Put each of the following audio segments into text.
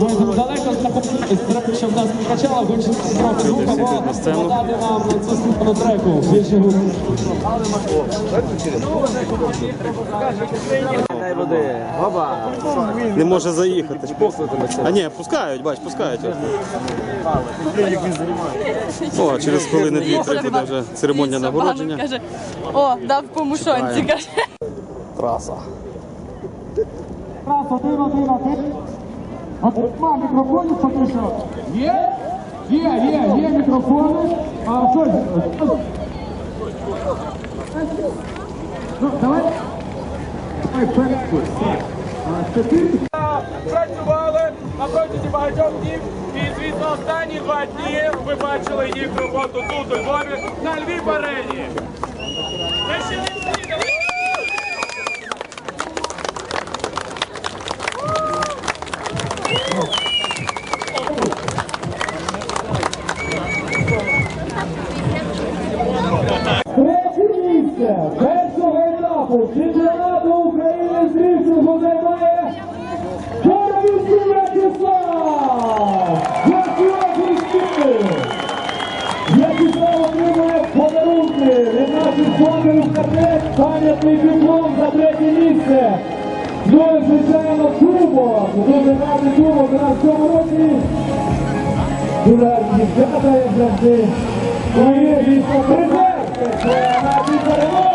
Ми далеко щоб нас не качало, хочемо трохи звук, або подати нам на цю слухану треку. Більше гук. Не може заїхати. А ні, пускають, бач, пускають. О, через хвилини дві-три буде вже церемонія нагородження. О, дав по мушонці, каже. Траса. Раз, один, один, один. От ма мікрофони поки що. Є? Є, є, є мікрофони. А що? Ну, давай. Ой, перед. А, чотири. працювали на протязі багатьох днів. І, звісно, останні два дні ви бачили їх роботу тут, у Львові, на Львів арені. Ми ще не всі, чемпіонату України з дріфтингу займає Коровівський В'ячеслав! В'ячеслав отримує подарунки від наших спонсорів «Карпет», пам'ятний диплом за третє місце. Ну і, звичайно, кубок. Дуже гарний кубок в цьому році. Дуже гарні дівчата, як завжди. І, дійсно, призер! Це наші переможці!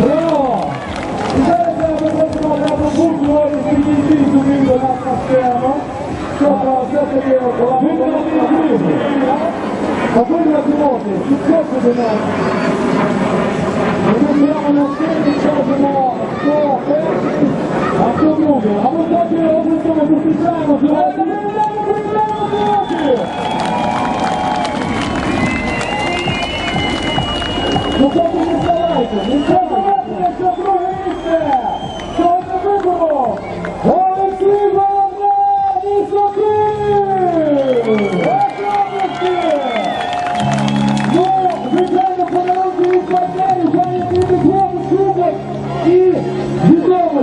Браво! І зараз я попросимо на бабусю Олі підійти сюди до нас на сцену, щоб все таки була виправлена Потрібно пілоти, підходьте до нас. Ми прямо на сцені скажемо,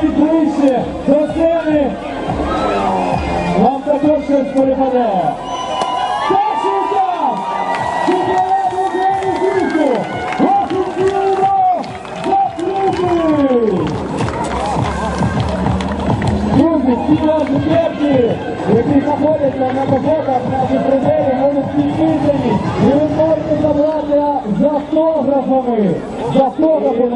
Підходіть ближче до сцени. Вам також щось перепаде. Перший час! Чемпіонат України світу! Друзі, всі ваші крепкі, які знаходяться на походах наших призерів, вони співписані. І ви можете забрати за автографами. За автографами.